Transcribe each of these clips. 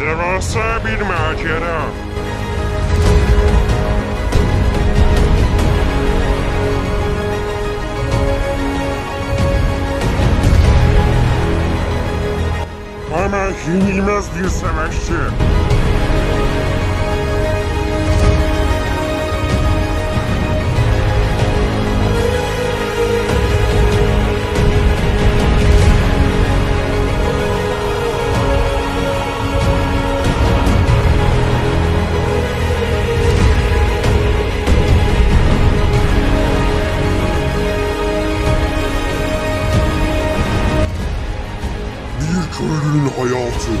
Devasa bir macera. Ama yenilmez bir savaşçı. Hayatı.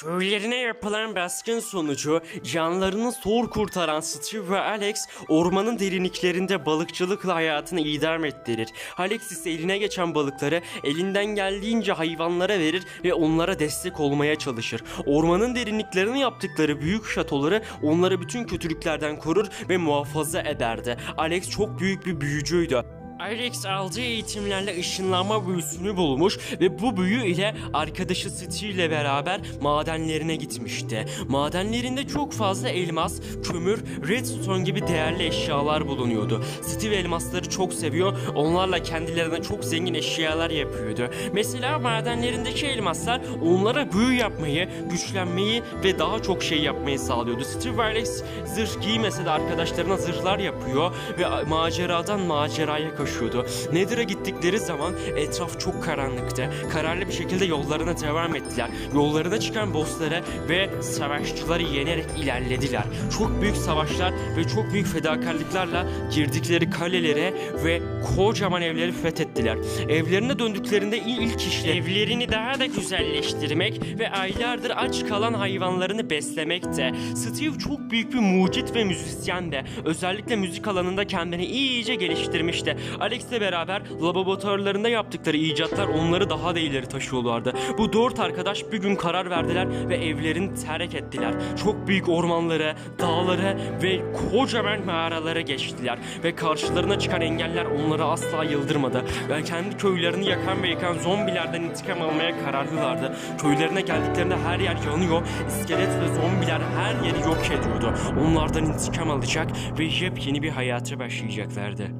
Köylerine yapılan baskın sonucu canlarını zor kurtaran Steve ve Alex ormanın derinliklerinde balıkçılıkla hayatını idam ettirir. Alex ise eline geçen balıkları elinden geldiğince hayvanlara verir ve onlara destek olmaya çalışır. Ormanın derinliklerine yaptıkları büyük şatoları onları bütün kötülüklerden korur ve muhafaza ederdi. Alex çok büyük bir büyücüydü. Alex aldığı eğitimlerle ışınlanma büyüsünü bulmuş ve bu büyü ile arkadaşı Steve ile beraber madenlerine gitmişti. Madenlerinde çok fazla elmas, kömür, redstone gibi değerli eşyalar bulunuyordu. Steve elmasları çok seviyor, onlarla kendilerine çok zengin eşyalar yapıyordu. Mesela madenlerindeki elmaslar onlara büyü yapmayı, güçlenmeyi ve daha çok şey yapmayı sağlıyordu. Steve ve Alex zırh giymese de arkadaşlarına zırhlar yapıyor ve maceradan maceraya koşuyordu. Nether'a gittikleri zaman etraf çok karanlıktı. Kararlı bir şekilde yollarına devam ettiler. Yollarına çıkan bossları ve savaşçıları yenerek ilerlediler. Çok büyük savaşlar ve çok büyük fedakarlıklarla girdikleri kalelere ve kocaman evleri fethettiler. Evlerine döndüklerinde il- ilk işleri evlerini daha da güzelleştirmek ve aylardır aç kalan hayvanlarını beslemekte. Steve çok büyük bir mucit ve müzisyendi. Özellikle müzik alanında kendini iyice geliştirmişti. Alex'le beraber laboratuvarlarında yaptıkları icatlar onları daha da ileri taşıyorlardı. Bu dört arkadaş bir gün karar verdiler ve evlerini terk ettiler. Çok büyük ormanları, dağları ve kocaman mağaralara geçtiler. Ve karşılarına çıkan engeller onları asla yıldırmadı. Ve kendi köylerini yakan ve yıkan zombilerden intikam almaya kararlılardı. Köylerine geldiklerinde her yer yanıyor. İskelet ve zombiler her yeri yok ediyordu. Onlardan intikam alacak ve yepyeni bir hayata başlayacaklardı.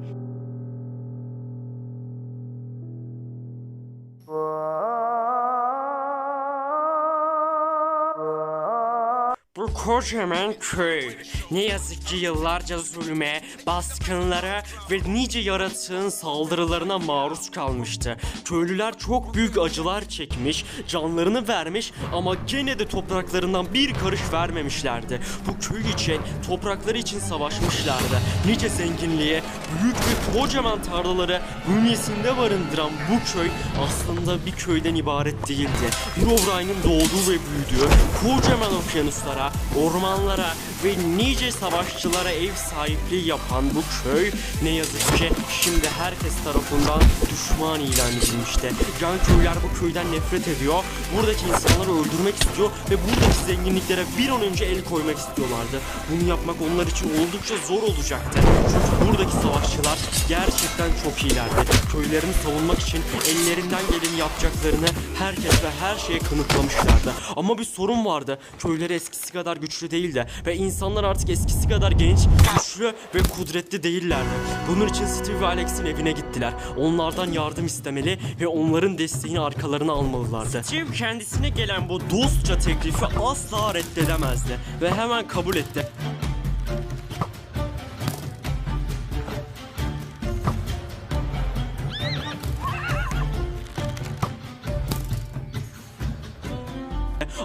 Bu kocaman köy ne yazık ki yıllarca zulüme, baskınlara ve nice yaratığın saldırılarına maruz kalmıştı. Köylüler çok büyük acılar çekmiş, canlarını vermiş ama gene de topraklarından bir karış vermemişlerdi. Bu köy için, toprakları için savaşmışlardı. Nice zenginliğe, büyük ve kocaman tarlaları bünyesinde barındıran bu köy aslında bir köyden ibaret değildi. Herobrine'in doğduğu ve büyüdüğü kocaman okyanuslara, ormanlara ve nice savaşçılara ev sahipliği yapan bu köy ne yazık ki şimdi herkes tarafından düşman ilan edilmişti. Yan köyler bu köyden nefret ediyor. Buradaki insanları öldürmek istiyor ve buradaki zenginliklere bir an önce el koymak istiyorlardı. Bunu yapmak onlar için oldukça zor olacaktı. Çünkü buradaki savaşçılar gerçekten çok iyilerdi. Köylerini savunmak için ellerinden geleni yapacaklarını herkes ve her şeye kanıtlamışlardı. Ama bir sorun vardı. Köyleri eskisi kadar güçlü değildi ve insanlar artık eskisi kadar genç, güçlü ve kudretli değillerdi. Bunun için Steve ve Alex'in evine gittiler. Onlardan yardım istemeli ve onların desteğini arkalarına almalılardı. Steve kendisine gelen bu dostça teklifi asla reddedemezdi ve hemen kabul etti.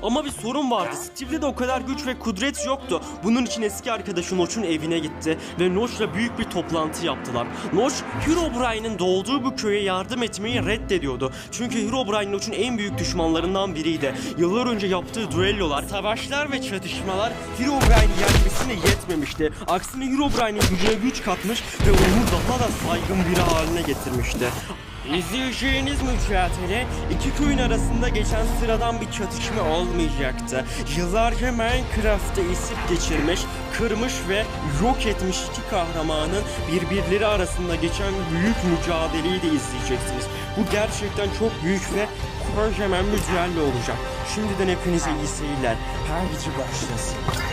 Ama bir sorun vardı. Steve'de de o kadar güç ve kudret yoktu. Bunun için eski arkadaşı Notch'un evine gitti ve Notch'la büyük bir toplantı yaptılar. Notch, Herobrine'in doğduğu bu köye yardım etmeyi reddediyordu. Çünkü Herobrine Notch'un en büyük düşmanlarından biriydi. Yıllar önce yaptığı düellolar, savaşlar ve çatışmalar Herobrine'i yenmesine yetmemişti. Aksine Herobrine'in gücüne güç katmış ve onu daha da saygın biri haline getirmişti. İzleyeceğiniz mücadele iki köyün arasında geçen sıradan bir çatışma olmayacaktı. Yıllarca Minecraft'ta esip geçirmiş, kırmış ve yok etmiş iki kahramanın birbirleri arasında geçen büyük mücadeleyi de izleyeceksiniz. Bu gerçekten çok büyük ve kocaman mücadele olacak. Şimdiden hepinize iyi seyirler. Haydi başlasın.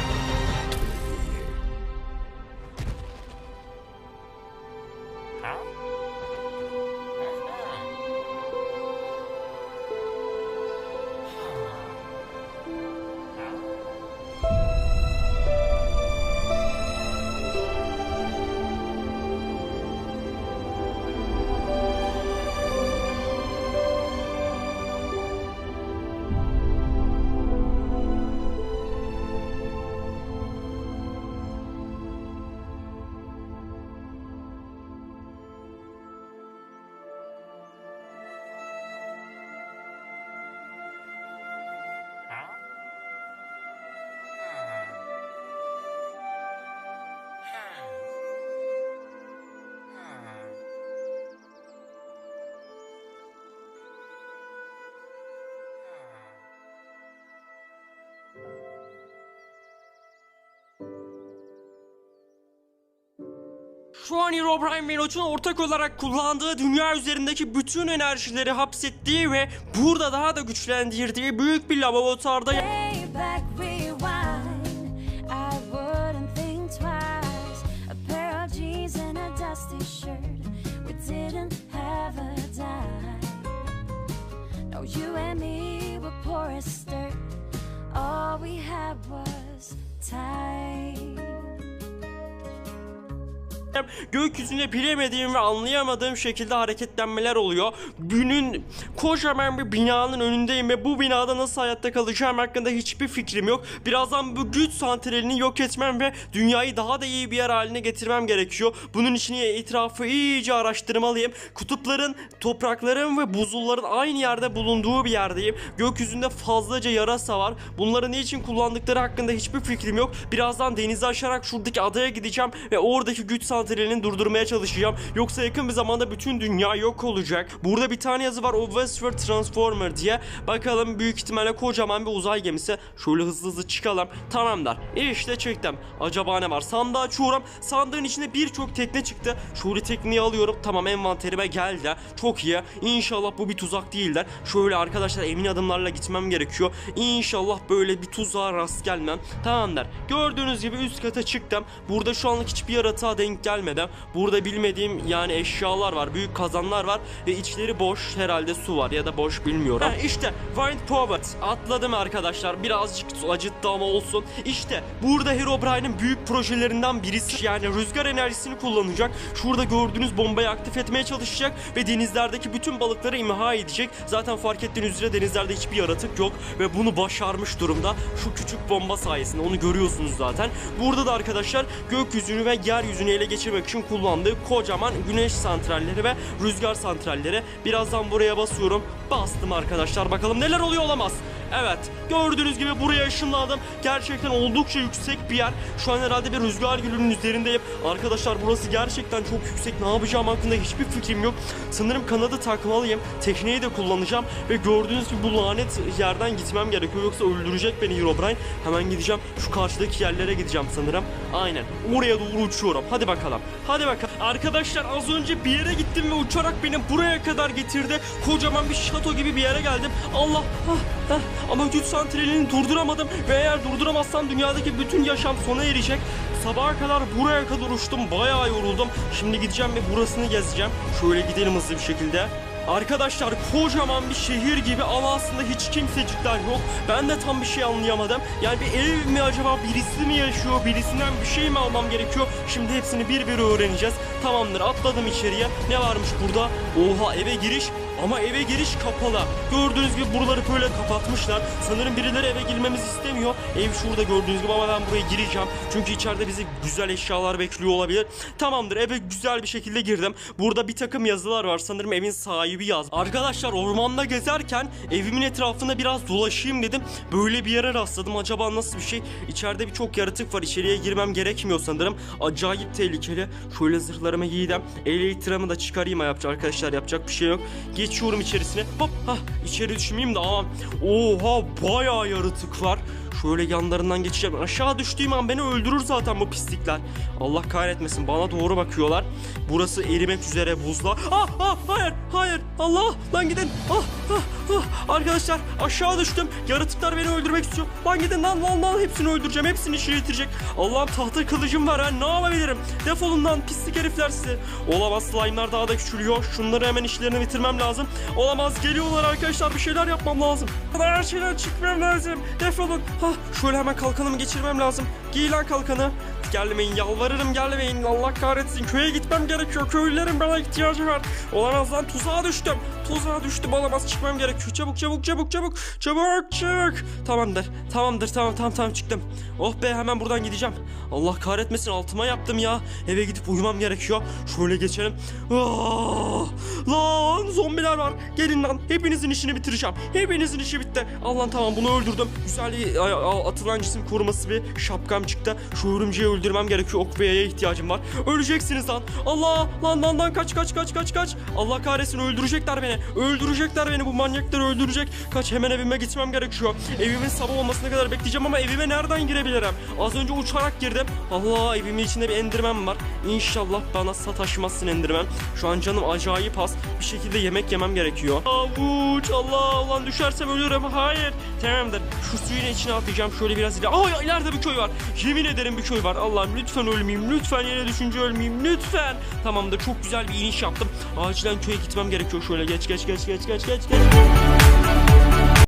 Şu an Herobrine Melot'un ortak olarak kullandığı dünya üzerindeki bütün enerjileri hapsettiği ve burada daha da güçlendirdiği büyük bir laboratuvarda you and. All we had was time. Gökyüzünde bilemediğim ve anlayamadığım şekilde hareketlenmeler oluyor. Günün kocaman bir binanın önündeyim ve bu binada nasıl hayatta kalacağım hakkında hiçbir fikrim yok. Birazdan bu güç santralini yok etmem ve dünyayı daha da iyi bir yer haline getirmem gerekiyor. Bunun için etrafı iyice araştırmalıyım. Kutupların, toprakların ve buzulların aynı yerde bulunduğu bir yerdeyim. Gökyüzünde fazlaca yarasa var. Bunları ne için kullandıkları hakkında hiçbir fikrim yok. Birazdan denizi aşarak şuradaki adaya gideceğim ve oradaki güç santralini durdurmaya çalışacağım. Yoksa yakın bir zamanda bütün dünya yok olacak. Burada bir tane yazı var o Westward Transformer diye. Bakalım büyük ihtimalle kocaman bir uzay gemisi. Şöyle hızlı hızlı çıkalım. Tamamdır. İşte çıktım. Acaba ne var? Sandığı açıyorum. Sandığın içinde birçok tekne çıktı. Şöyle tekneyi alıyorum. Tamam envanterime geldi. Çok iyi. İnşallah bu bir tuzak değildir. Şöyle arkadaşlar emin adımlarla gitmem gerekiyor. İnşallah böyle bir tuzağa rast gelmem. Tamamdır. Gördüğünüz gibi üst kata çıktım. Burada şu anlık hiçbir yaratığa denk gelmeden. Burada bilmediğim yani eşyalar var. Büyük kazanlar var. Ve içleri boş. Herhalde su var ya da boş bilmiyorum. Ha, işte Wind Power. Atladım arkadaşlar. Birazcık acıttı ama olsun. İşte burada Herobrine'in büyük projelerinden birisi. Yani rüzgar enerjisini kullanacak. Şurada gördüğünüz bombayı aktif etmeye çalışacak. Ve denizlerdeki bütün balıkları imha edecek. Zaten fark ettiğiniz üzere denizlerde hiçbir yaratık yok. Ve bunu başarmış durumda. Şu küçük bomba sayesinde onu görüyorsunuz zaten. Burada da arkadaşlar gökyüzünü ve yeryüzünü ele geçirmek için kullandığı kocaman güneş santralleri ve rüzgar santralleri. Birazdan buraya basıyorum. Bastım arkadaşlar. Bakalım neler oluyor olamaz. Evet gördüğünüz gibi buraya ışınlandım. Gerçekten oldukça yüksek bir yer. Şu an herhalde bir rüzgar gülünün üzerindeyim. Arkadaşlar burası gerçekten çok yüksek. Ne yapacağım hakkında hiçbir fikrim yok. Sanırım kanadı takmalıyım. Tekneyi de kullanacağım. Ve gördüğünüz gibi bu lanet yerden gitmem gerekiyor. Yoksa öldürecek beni Herobrine. Hemen gideceğim. Şu karşıdaki yerlere gideceğim sanırım. Aynen. Oraya doğru uçuyorum. Hadi bakalım. Hadi bakalım. Arkadaşlar az önce bir yere gittim ve uçarak beni buraya kadar getirdi. Kocaman bir şato gibi bir yere geldim. Allah. Ah, ah. Ama güç santralini durduramadım. Ve eğer durduramazsam dünyadaki bütün yaşam sona erecek. Sabaha kadar buraya kadar uçtum. Bayağı yoruldum. Şimdi gideceğim ve burasını gezeceğim. Şöyle gidelim hızlı bir şekilde. Arkadaşlar kocaman bir şehir gibi ama aslında hiç kimsecikler yok. Ben de tam bir şey anlayamadım. Yani bir ev mi acaba birisi mi yaşıyor? Birisinden bir şey mi almam gerekiyor? Şimdi hepsini bir bir öğreneceğiz. Tamamdır atladım içeriye. Ne varmış burada? Oha eve giriş ama eve giriş kapalı. Gördüğünüz gibi buraları böyle kapatmışlar. Sanırım birileri eve girmemizi istemiyor. Ev şurada gördüğünüz gibi ama ben buraya gireceğim. Çünkü içeride bizi güzel eşyalar bekliyor olabilir. Tamamdır eve güzel bir şekilde girdim. Burada bir takım yazılar var. Sanırım evin sahibi yaz. Arkadaşlar ormanda gezerken evimin etrafında biraz dolaşayım dedim. Böyle bir yere rastladım. Acaba nasıl bir şey? İçeride birçok yaratık var. İçeriye girmem gerekmiyor sanırım. Acayip tehlikeli. Şöyle zırhlarımı giydim. Elektrimi da çıkarayım yapacak arkadaşlar. Yapacak bir şey yok. Geçiyorum içerisine. Hop hah içeri düşmeyeyim de aman. Oha bayağı yaratık var. Şöyle yanlarından geçeceğim. Aşağı düştüğüm an beni öldürür zaten bu pislikler. Allah kahretmesin bana doğru bakıyorlar. Burası erimek üzere buzla. Ah ah hayır hayır Allah lan gidin. Ah ah ah arkadaşlar aşağı düştüm. Yaratıklar beni öldürmek istiyor. Lan gidin lan lan lan hepsini öldüreceğim. Hepsini işini bitirecek. Allah'ım tahta kılıcım var ha ne yapabilirim? Defolun lan pislik herifler sizi. Olamaz slime'lar daha da küçülüyor. Şunları hemen işlerini bitirmem lazım. Olamaz geliyorlar arkadaşlar bir şeyler yapmam lazım. Her şeyden çıkmam lazım. Defolun. Hah şöyle hemen kalkanımı geçirmem lazım. Giy lan kalkanı. Gelmeyin yalvarırım gelmeyin. Allah kahretsin köye gitmem gerekiyor. Köylülerin bana ihtiyacı var. Olamaz lan tuzağa düştüm. Tuzağa düştüm olamaz çıkmam gerekiyor. Çabuk çabuk çabuk çabuk. Çabuk çık. Tamamdır tamamdır tamam tamam tamam çıktım. Oh be hemen buradan gideceğim. Allah kahretmesin altıma yaptım ya. Eve gidip uyumam gerekiyor. Şöyle geçelim. Ah, lan zombiler var. Gelin lan hepinizin işini bitireceğim. Hepinizin işi bitti. Allah tamam bunu öldürdüm. Güzel atılan cisim koruması bir şapkam çıktı. Şu örümceği öldürmem gerekiyor. Ok ihtiyacım var. Öleceksiniz lan. Allah! Lan lan lan kaç kaç kaç kaç kaç. Allah kahretsin öldürecekler beni. Öldürecekler beni. Bu manyaklar öldürecek. Kaç hemen evime gitmem gerekiyor. Evimin sabah olmasına kadar bekleyeceğim ama evime nereden girebilirim? Az önce uçarak girdim. Allah evimin içinde bir endirmem var. İnşallah bana sataşmazsın endirmem. Şu an canım acayip az. Bir şekilde yemek yemem gerekiyor. Avuç! Allah ulan düşersem ölürüm. Hayır. Tamamdır. Şu suyun içine atlayacağım şöyle biraz ileri Aa ileride bir köy var. Yemin ederim bir köy var Allah'ım lütfen ölmeyeyim lütfen yere düşünce ölmeyeyim lütfen. Tamamdır çok güzel bir iniş yaptım. Acilen köye gitmem gerekiyor şöyle. Geç geç geç geç geç geç geç